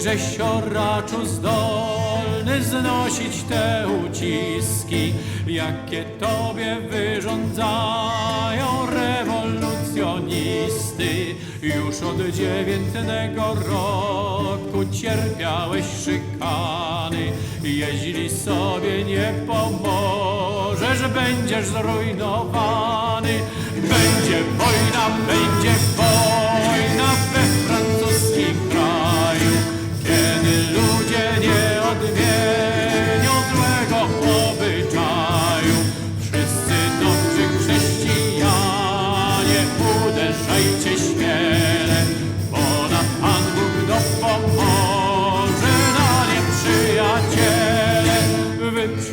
żeś oraczu zdolny znosić te uciski, jakie tobie wyrządzają rewolucjonisty. Już od dziewiętnego roku cierpiałeś szykany, jeśli sobie nie pomożesz, będziesz zrujnowany. Będzie wojna, będzie wojna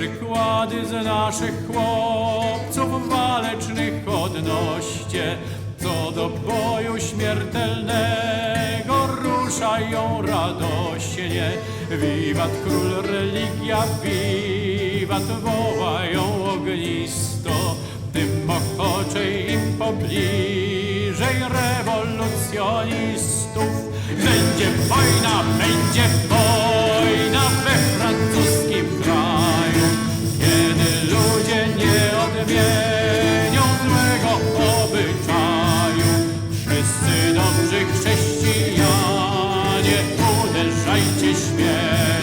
przykłady z naszych chłopców walecznych odnoście, co do boju śmiertelnego ruszają radośnie. Wiwat król religia, wiwat wołają ognisto, tym ochoczej im pobliżej rewolucjonistów. Będzie wojna, będzie wojna Zwyżajcie śmiech.